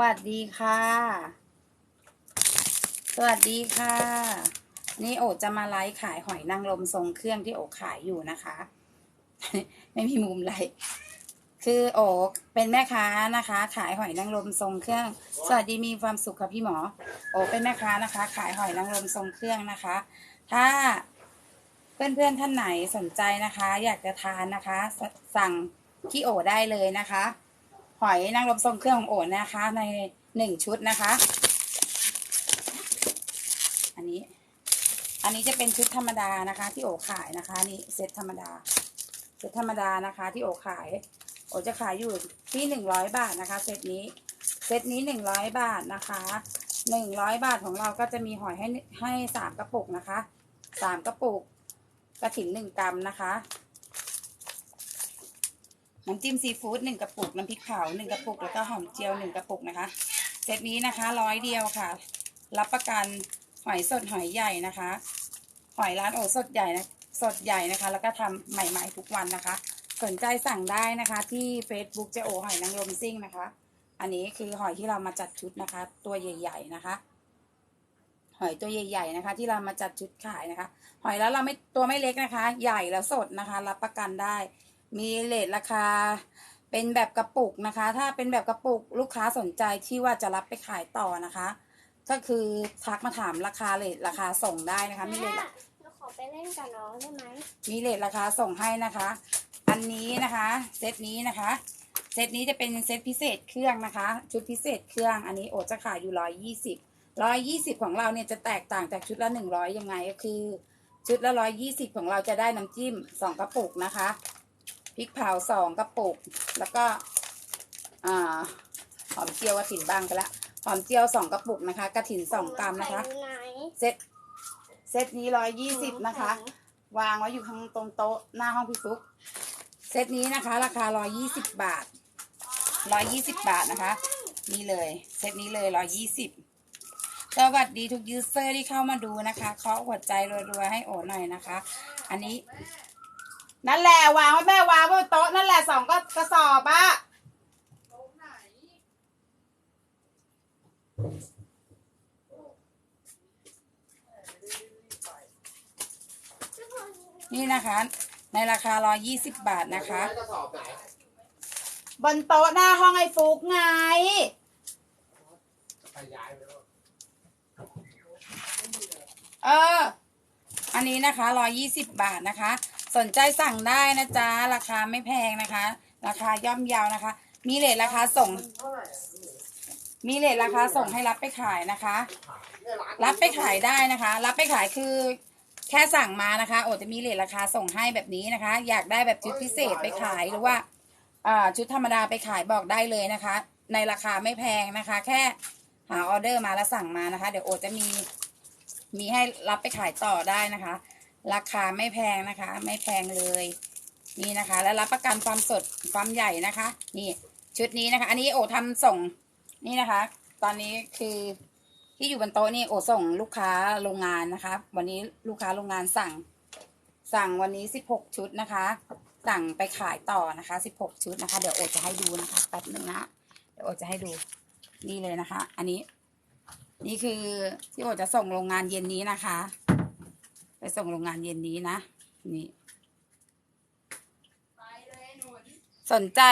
วัสดีค่ะ สวัสดีค่ะ นี่โอจะมาไลฟ์ขายหอยนางรมทรงเครื่องที่โอขายอยู่นะคะ ไม่มีมุมไลฟ์คือโอเป็นแม่ค้านะคะ ขายหอยนางรมทรงเครื่อง สวัสดีมีความสุขค่ะพี่หมอ โอเป็นแม่ค้านะคะ ขายหอยนางรมทรงเครื่องนะคะ ถ้าเพื่อนๆท่านไหนสนใจนะคะ อยากจะทานนะคะสสั่งที่โอได้เลยนะคะ หอยนางรมทรงเครื่องของโอนะคะ ในหนึ่งชุดนะคะ อันนี้ อันนี้จะเป็นชุดธรรมดานะคะ ที่โอขายนะคะ นี่เซตธรรมดาเซตธรรมดานะคะ ที่โอขาย โอจะขายอยู่ที่หนึ่งร้อยบาทนะคะเซตนี้เซตนี้หนึ่งร้อยบาทนะคะหนึ่งร้อยบาทของเราก็จะมีหอยให้ให้สามกระปุกนะคะสามกระปุกกระถิ่นหนึ่งกรัมนะคะ น้ำจิ้มซีฟู้ดหนึ่งกระปุกน้ำพริกเผาหนึ่งกระปุกแล้วก็หอมเจียวหนึ่งกระปุกนะคะเซตนี้นะคะร้อยเดียวค่ะ รับประกันหอยสดหอยใหญ่นะคะ หอยร้านโอสดใหญ่นะสดใหญ่นะคะ แล้วก็ทำใหม่ๆทุกวันนะคะ สนใจสั่งได้นะคะ ที่ Facebook เจโอหอยนางรมซิ่งนะคะ อันนี้คือหอยที่เรามาจัดชุดนะคะ ตัวใหญ่ ๆนะคะ หอยตัวใหญ่ ๆนะคะ ที่เรามาจัดชุดขายนะคะ หอยแล้วเราไม่ตัวไม่เล็กนะคะ ใหญ่แล้วสดนะคะ รับประกันได้ มีเลทราคา เป็นแบบกระปุกนะคะ ถ้าเป็นแบบกระปุกลูกค้าสนใจที่ว่าจะรับไปขายต่อนะคะ ก็คือทักมาถามราคาเลทราคาส่งได้นะคะ มีเลทแม่หนูขอไปเล่นกับน้องได้ไหมมีเลทราคาส่งให้นะคะ อันนี้นะคะเซตนี้นะคะเซตนี้จะเป็นเซตพิเศษเครื่องนะคะ ชุดพิเศษเครื่องอันนี้โอจะขายอยู่ร้อยยี่สิบร้อยยี่สิบของเราเนี่ยจะแตกต่างจากชุดละหนึ่งร้อยยังไงก็คือ ชุดละร้อยยี่สิบของเราจะได้น้ำจิ้มสองกระปุกนะคะ พริกเผาสองกระปุก แล้วก็อ่าหอมเจียวกระถิ่นบ้างไปละหอมเจียวสองกระปุกนะคะ กระถิ่นสองกรัมนะคะอยู่ไหนเซตเซตนี้ร้อยยี่สิบนะคะ วางไว้อยู่ข้างตรงโต๊ะหน้าห้องพี่ฟุก เซตนี้นะคะ ราคาร้อยี่สิบบาทร้อยี่สิบบาทนะคะ นี่เลย เซตนี้เลยร้อยี่สิบสวัสดีทุกยูเซอร์ที่เข้ามาดูนะคะเคาะหัวใจรัวๆให้โอหน่อยนะคะ อันนี้ นั่นแหละวางไว้แม่วางไว้บนโต๊ะนั่นแหละสองก็กระสอบอะนี่นะคะ ในราคาร้อยี่สิบบาทนะคะ กระสอบไหนบนโต๊ะหน้าห้องไอ้ฟุกไงไปย้ายไปแล้วเออ อันนี้นะคะร้อยี่สิบบาทนะคะ สนใจสั่งได้นะจ๊ะ ราคาไม่แพงนะคะ ราคาย่อมเยาวนะคะ มีเลทราคาส่ง มีเลทราคาส่งให้รับไปขายนะคะ รับไปขายได้นะคะ รับไปขายคือแค่สั่งมานะคะ โอจะมีเลทราคาส่งให้แบบนี้นะคะ อยากได้แบบชุดพิเศษไปขายหรือว่าอ่าชุดธรรมดาไปขายบอกได้เลยนะคะ ในราคาไม่แพงนะคะ แค่หาออเดอร์มาแล้วสั่งมานะคะ เดี๋ยวโอจะมีมีให้รับไปขายต่อได้นะคะ ราคาไม่แพงนะคะ ไม่แพงเลยนี่นะคะ แล้วรับประกันความสดความใหญ่นะคะ นี่ ชุดนี้นะคะ อันนี้โอทำส่งนี่นะคะ ตอนนี้คือที่อยู่บนโต๊ะนี่โอส่งลูกค้าโรงงานนะคะ วันนี้ลูกค้าโรงงานสั่ง สั่งวันนี้สิบหกชุดนะคะ สั่งไปขายต่อนะคะสิบหกชุดนะคะ เดี๋ยวโอจะให้ดูนะคะแป๊บหนึ่งนะเดี๋ยวโอจะให้ดูนี่เลยนะคะ อันนี้ นี่คือที่โอจะส่งโรงงานเย็นนี้นะคะ ไปส่งโรงงานเย็นนี้นะ นี่ สนใจ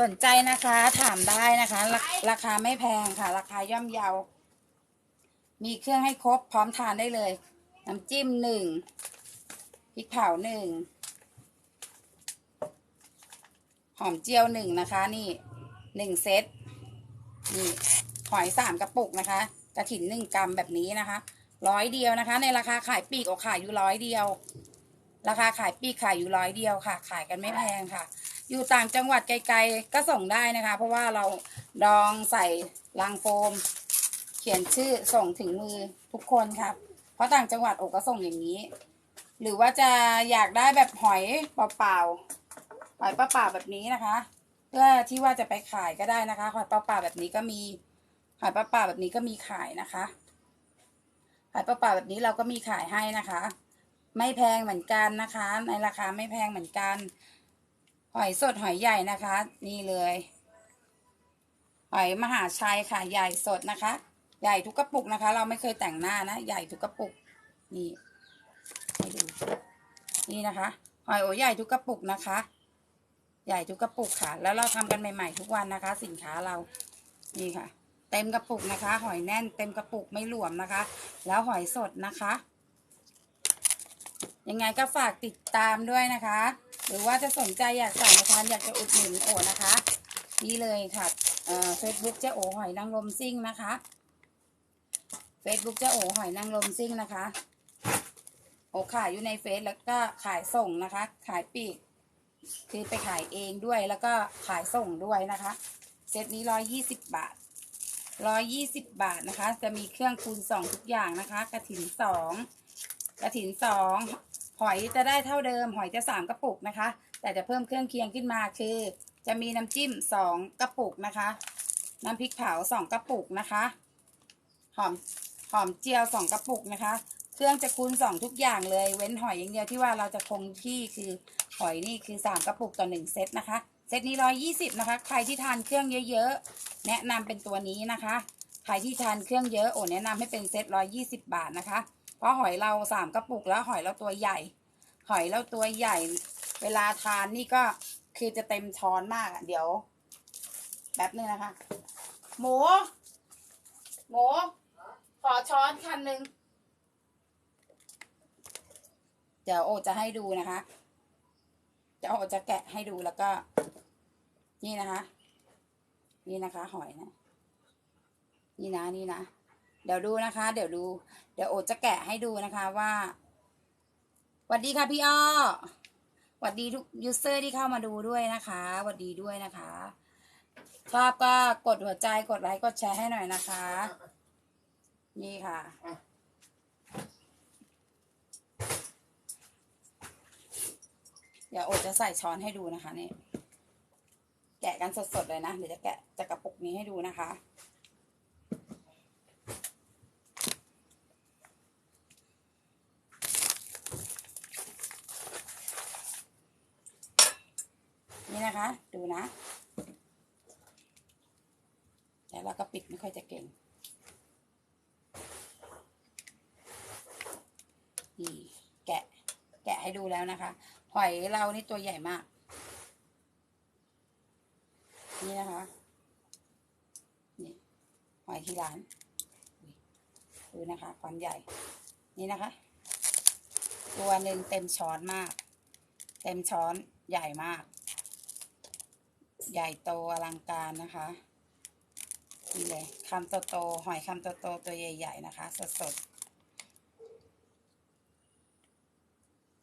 สนใจนะคะ ถามได้นะคะราราคาไม่แพงค่ะ ราคาย่อมเยา มีเครื่องให้ครบพร้อมทานได้เลย น้ำจิ้มหนึ่งพริกเผาหนึ่งหอมเจียวหนึ่งนะคะ นี่หนึ่งเซตนี่หอยสามกระปุกนะคะ กระถินหนึ่งกรัมแบบนี้นะคะ ร้อยเดียวนะคะ ในราคาขายปีกออกขายอยู่ร้อยเดียว ราคาขายปีกขายอยู่ร้อยเดียวค่ะ ขายกันไม่แพงค่ะ อยู่ต่างจังหวัดไกลๆก็ส่งได้นะคะ เพราะว่าเราดองใส่ลังโฟม เขียนชื่อส่งถึงมือทุกคนครับ เพราะต่างจังหวัดโอก็ส่งอย่างนี้ หรือว่าจะอยากได้แบบหอยเปล่าๆหอยเปล่าๆแบบนี้นะคะ เพื่อที่ว่าจะไปขายก็ได้นะคะหอยเปล่าๆแบบนี้ก็มีหอยเปล่าๆแบบนี้ก็มีขายนะคะ หอยเปล่าๆแบบนี้เราก็มีขายให้นะคะ ไม่แพงเหมือนกันนะคะ ในราคาไม่แพงเหมือนกัน หอยสดหอยใหญ่นะคะ นี่เลยหอยมหาชัยค่ะ ใหญ่สดนะคะ ใหญ่ทุกกระปุกนะคะ เราไม่เคยแต่งหน้านะ ใหญ่ทุกกระปุก นี่ให้ดูนี่นะคะหอยโอใหญ่ทุกกระปุกนะคะ ใหญ่ทุกกระปุกค่ะ แล้วเราทำกันใหม่ ๆ ทุกวันนะคะ สินค้าเรานี่ค่ะ เต็มกระปุกนะคะ หอยแน่นเต็มกระปุกไม่หลวมนะคะ แล้วหอยสดนะคะ ยังไงก็ฝากติดตามด้วยนะคะ หรือว่าจะสนใจอยากสั่งทานอยากจะอุดหนุนโอนะคะ นี่เลยค่ะเฟซบุ๊กเจ๊โอหอยนางรมซิ่งนะคะเฟซบุ๊กเจ๊โอหอยนางรมซิ่งนะคะโอขายอยู่ในเฟซแล้วก็ขายส่งนะคะ ขายปีก คือไปขายเองด้วยแล้วก็ขายส่งด้วยนะคะ เซตนี้ร้อยยี่สิบบาท ร้อยยี่สิบบาทนะคะ จะมีเครื่องคูณสองทุกอย่างนะคะ กระถินสองกระถินสองหอยจะได้เท่าเดิม หอยจะสามกระปุกนะคะ แต่จะเพิ่มเครื่องเคียงขึ้นมาคือ จะมีน้ำจิ้มสองกระปุกนะคะ น้ำพริกเผาสองกระปุกนะคะ หอมหอมเจียวสองกระปุกนะคะ เครื่องจะคูณสองทุกอย่างเลย เว้นหอยอย่างเดียวที่ว่าเราจะคงที่คือหอยนี่คือสามกระปุกต่อหนึ่งเซตนะคะ เซตนี้ร้อยยี่สิบนะคะ ใครที่ทานเครื่องเยอะๆ แนะนำเป็นตัวนี้นะคะ ใครที่ทานเครื่องเยอะโอ้แนะนำให้เป็นเซตร้อยยี่สิบบาทนะคะ เพราะหอยเราสามกระปุกแล้วหอยเราตัวใหญ่ หอยเราตัวใหญ่ เวลาทานนี่ก็คือจะเต็มช้อนมากเดี๋ยวแป๊บนึงนะคะ หมู หมู ขอช้อนคันหนึ่งเดี๋ยวโอจะให้ดูนะคะ เดี๋ยวโอจะแกะให้ดูแล้วก็ นี่นะคะ นี่นะคะหอยนะ นี่นะนี่นะ เดี๋ยวดูนะคะ เดี๋ยวดู เดี๋ยวโอจะแกะให้ดูนะคะว่าสวัสดีค่ะพี่อ้อสวัสดีทุกยูเซอร์ที่เข้ามาดูด้วยนะคะสวัสดีด้วยนะคะชอบก็กดหัวใจกดไลค์กดแชร์ให้หน่อยนะคะ นี่ค่ะ เดี๋ยวโอจะใส่ช้อนให้ดูนะคะนี่ แกะกันสดๆเลยนะ เดี๋ยวจะแกะจากกระปุกนี้ให้ดูนะคะ นี่นะคะ ดูนะแต่เราก็ปิดไม่ค่อยจะเก่ง นี่แกะแกะให้ดูแล้วนะคะ หอยเรานี่ตัวใหญ่มาก นี่นะคะ นี่ ห อยที่ร้านดูนะคะ ความใหญ่ นี่นะคะ ตัวหนึ่งเต็มช้อนมาก เต็มช้อนใหญ่มาก ใหญ่โตอลังการนะคะนี่เลยคำโตๆหอยคำโตๆตัวใหญ่ ๆ นะคะ สดๆ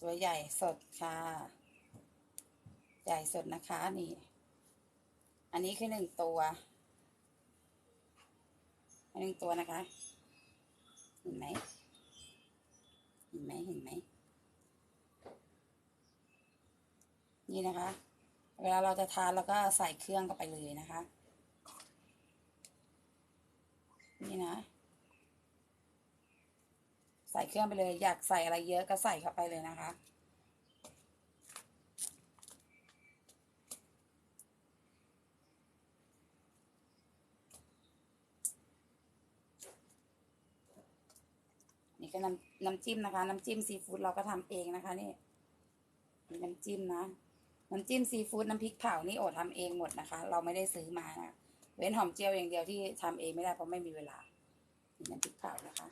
ตัวใหญ่สดค่ะ ใหญ่สดนะคะนี่ อันนี้คือหนึ่งตัว หนึ่งตัวนะคะ เห็นไหมเห็นไหมเห็นไหมนี่นะคะ เวลาเราจะทานเราก็ใส่เครื่องเข้าไปเลยนะคะ นี่นะ ใส่เครื่องไปเลย อยากใส่อะไรเยอะก็ใส่เข้าไปเลยนะคะ นี่ก็น้ำน้ำจิ้มนะคะ น้ำจิ้มซีฟู้ดเราก็ทำเองนะคะนี่น้ำจิ้มนะน้ำจิ้มซีฟู้ดน้ำพริกเผานี่โอทำเองหมดนะคะ เราไม่ได้ซื้อมานะเว้นหอมเจียวอย่างเดียวที่ทำเองไม่ได้เพราะไม่มีเวลาน้ำพริกเผานะคะ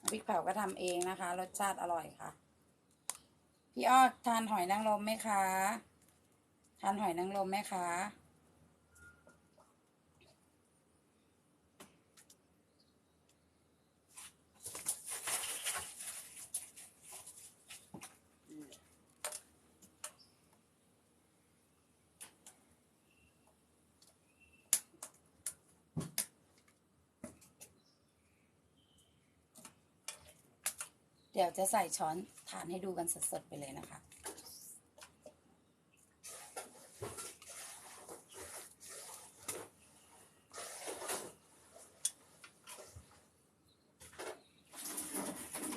น้ำพริกเผาก็ทำเองนะคะ รสชาติอร่อยค่ะ พี่อ้อทานหอยนางรมไหมคะ ทานหอยนางรมไหมคะ เดี๋ยวจะใส่ช้อนทานให้ดูกันสดๆไปเลยนะคะ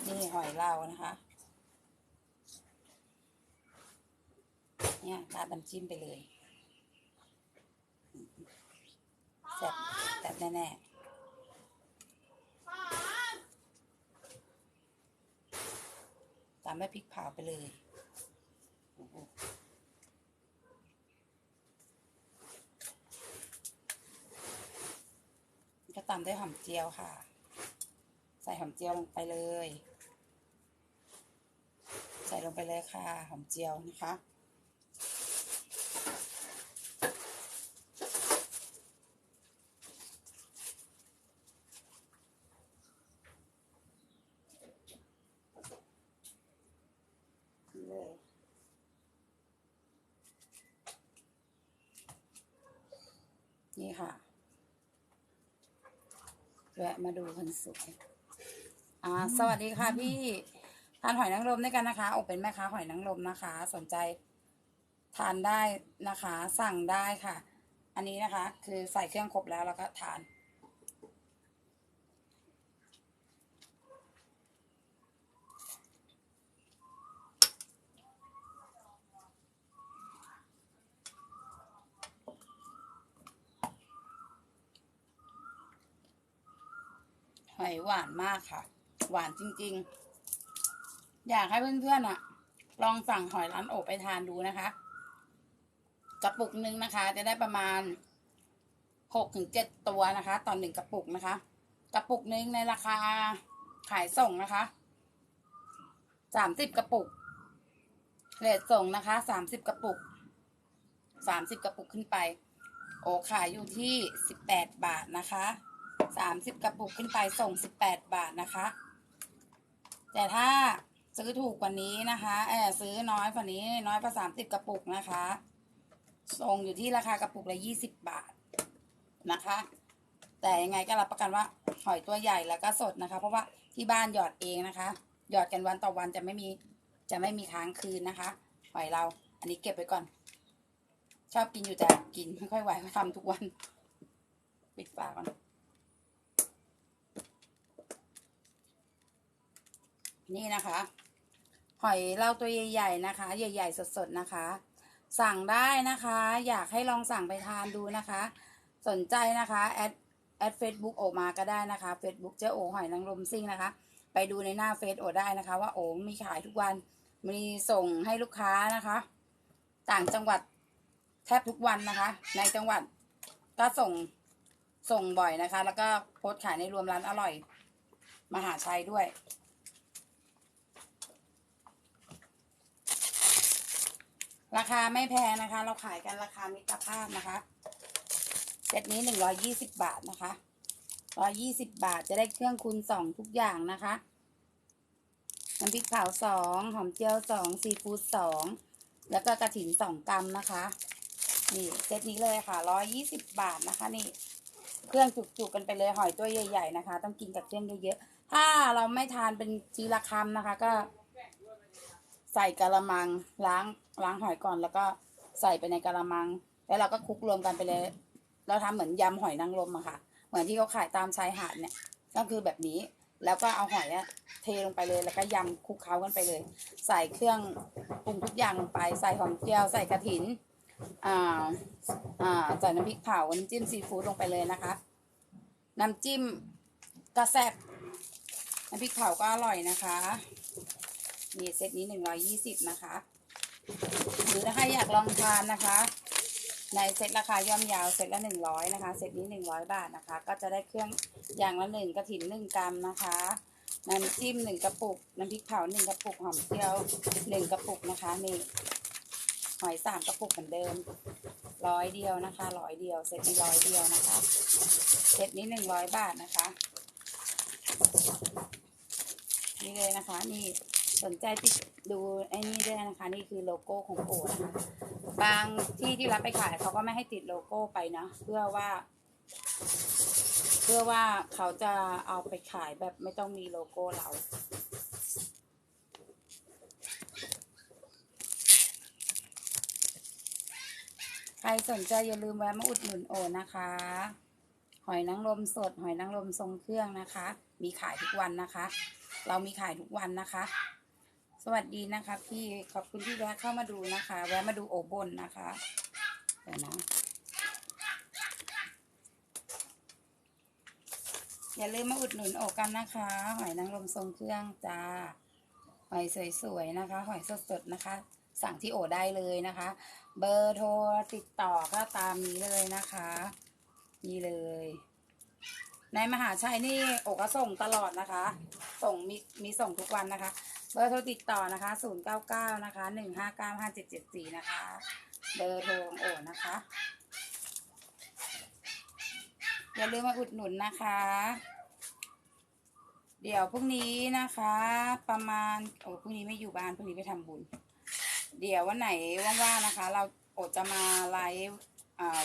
นี่หอยเรานะคะ เนี่ยราดน้ำจิ้มไปเลยแซ่บแซ่บแน่ๆ ตามด้วยพริกเผาไปเลยก็ตามด้วยหอมเจียวค่ะ ใส่หอมเจียวลงไปเลย ใส่ลงไปเลยค่ะ หอมเจียวนะคะ เลย นี่ค่ะ แวะมาดู คนสวยอ่าสวัสดีค่ะพี่ทานหอยนางรมด้วยกันนะคะอกเป็นแม่ค้าหอยนางรมนะคะ สนใจทานได้นะคะ สั่งได้ค่ะ อันนี้นะคะ คือใส่เครื่องครบแล้วแล้วก็ทาน หอยหวานมากค่ะ หวานจริง ๆ อยากให้เพื่อนๆอะลองสั่งหอยร้านโอบไปทานดูนะคะ กระปุกหนึ่งนะคะ จะได้ประมาณหกถึงเจ็ดตัวนะคะต่อหนึ่งกระปุกนะคะ กระปุกหนึ่งในราคาขายส่งนะคะสามสิบกระปุกเรทส่งนะคะสามสิบกระปุกสามสิบกระปุกขึ้นไป โอขายอยู่ที่สิบแปดบาทนะคะ สามสิบกระปุกขึ้นไปส่งสิบแปดบาทนะคะ แต่ถ้าซื้อถูกกว่านี้นะคะเออซื้อน้อยกว่านี้น้อยกว่าสามสิบกระปุกนะคะ ส่งอยู่ที่ราคากระปุกละยี่สิบบาทนะคะ แต่ยังไงก็รับประกันว่าหอยตัวใหญ่แล้วก็สดนะคะ เพราะว่าที่บ้านหยอดเองนะคะ หยอดกันวันต่อวันจะไม่มีจะไม่มีค้างคืนนะคะหอยเรา อันนี้เก็บไว้ก่อน ชอบกินอยู่แต่กินไม่ค่อยไหวเขาทำทุกวัน ปิดฝาก่อน นี่นะคะ หอยเราตัวใหญ่ๆนะคะ ใหญ่ ๆ สดๆนะคะ สั่งได้นะคะ อยากให้ลองสั่งไปทานดูนะคะ สนใจนะคะแอดแอดเฟซบุ๊กโอมาก็ได้นะคะเฟซบุ๊กเจ้าโอหอยนางรมซิ่งนะคะ ไปดูในหน้าเฟซโอได้นะคะ ว่าโอมีขายทุกวันมีส่งให้ลูกค้านะคะ ต่างจังหวัดแทบทุกวันนะคะ ในจังหวัดก็ส่งส่งบ่อยนะคะ แล้วก็โพสขายในรวมร้านอร่อย มหาชัยด้วย ราคาไม่แพงนะคะ เราขายกันราคามิตรภาพนะคะเซตนี้หนึ่งร้อยี่สิบบาทนะคะร้อยี่สิบบาทจะได้เครื่องคูณสองทุกอย่างนะคะน้ำพริกเผาสองหอมเจียวสองซีฟู้ดสองแล้วก็กระถินสองกรัมนะคะ นี่เซตนี้เลยค่ะร้อยี่สิบบาทนะคะ นี่ เครื่องจุกๆกันไปเลยหอยตัวใหญ่ ๆ นะคะ ต้องกินกับเครื่องเยอะๆถ้าเราไม่ทานเป็นทีละคำนะคะ ก็ ใส่กะละมังล้างล้างหอยก่อนแล้วก็ใส่ไปในกะละมัง แล้วเราก็คลุกรวมกันไปเลย เราทำเหมือนยำหอยนางรมอะค่ะ เหมือนที่เขาขายตามชายหาดเนี่ย ก็คือแบบนี้แล้วก็เอาหอยอะเทลงไปเลยแล้วก็ยำคลุกเคล้ากันไปเลย ใส่เครื่องปรุงทุกอย่างลงไปใส่หอมเจียวใส่กระถินอ่าอ่าใส่น้ำพริกเผาน้ำจิ้มซีฟู้ดลงไปเลยนะคะ น้ำจิ้มก็แซบน้ำพริกเผาก็อร่อยนะคะ นี่เซตนี้หนึ่งร้อยี่สิบนะคะ หรือถ้าใครอยากลองทานนะคะ ในเซตราคาย่อมยาวเซตละหนึ่งร้อยนะคะ เซตนี้หนึ่งร้อยบาทนะคะ ก็จะได้เครื่องอย่างละหนึ่งกระถินหนึ่งกรัมนะคะน้ำจิ้มหนึ่งกระปุก น้ำพริกเผาหนึ่งกระปุก หอมเจียวหนึ่งกระปุกนะคะนี่หอยสามกระปุกเหมือนเดิมร้อยเดียวนะคะร้อยเดียวเซตนี้ร้อยเดียวนะคะเซตนี้หนึ่งร้อยบาทนะคะ นี่เลยนะคะ นี่ สนใจติดดูไอ้นี่ด้วยนะคะ นี่คือโลโก้ของโอนะคะบางที่ที่รับไปขายเขาก็ไม่ให้ติดโลโก้ไปนะ เพื่อว่า เพื่อว่าเขาจะเอาไปขายแบบไม่ต้องมีโลโก้เราใครสนใจอย่าลืมแวะมาอุดหนุนโอนะคะ หอยนางรมสด หอยนางรมทรงเครื่องนะคะ มีขายทุกวันนะคะ เรามีขายทุกวันนะคะ วัสดีนะคะ พี่ขอบคุณที่แวะเข้ามาดูนะคะแวะมาดูโอบนนะคะเดี๋ยวนะอย่าลืมมาอุดหนุนโอกันนะคะ หอยนางรมทรงเครื่องจ้าหอยสวยๆนะคะ หอยสดๆนะคะ สั่งที่โอได้เลยนะคะ เบอร์โทรติดต่อก็ตามนี้เลยนะคะนี่เลย ในมหาชัยนี่โอก็ส่งตลอดนะคะ ส่งมีมีส่งทุกวันนะคะ เบอร์โทรติดต่อนะคะ 099 นะคะ 159 5774 นะคะ เบอร์โทรของโอนะคะ อย่าลืมมาอุดหนุนนะคะ เดี๋ยวพรุ่งนี้นะคะ ประมาณโอ้พรุ่งนี้ไม่อยู่บ้านพรุ่งนี้ไปทำบุญ เดี๋ยววันไหนว่างๆนะคะ เราโอจะมาไลฟ์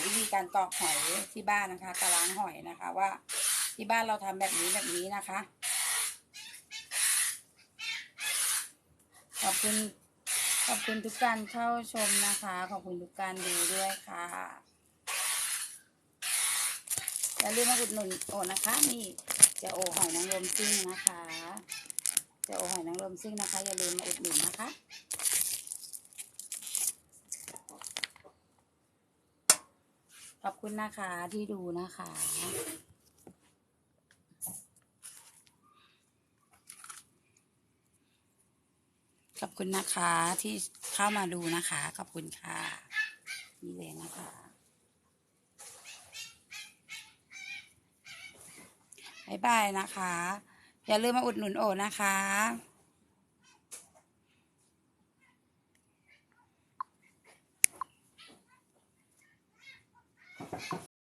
วิธีการกรอกหอยที่บ้านนะคะกระล้างหอยนะคะว่า ที่บ้านเราทำแบบนี้แบบนี้นะคะ ขอบคุณขอบคุณทุกการเข้าชมนะคะ ขอบคุณทุกการดูด้วยค่ะอย่าลืมมาอุดหนุนโอนะคะ นี่เจะโอหอยนางรมซิ่งนะคะเจะโอหอยนางรมซิ่งนะคะ อย่าลืมมาอุดหนุนนะคะขอบคุณนะคะที่ดูนะคะ ขอบคุณนะคะที่เข้ามาดูนะคะ ขอบคุณค่ะ นี่เลยนะคะ บ๊ายบายนะคะ อย่าลืมมาอุดหนุนโอนะคะ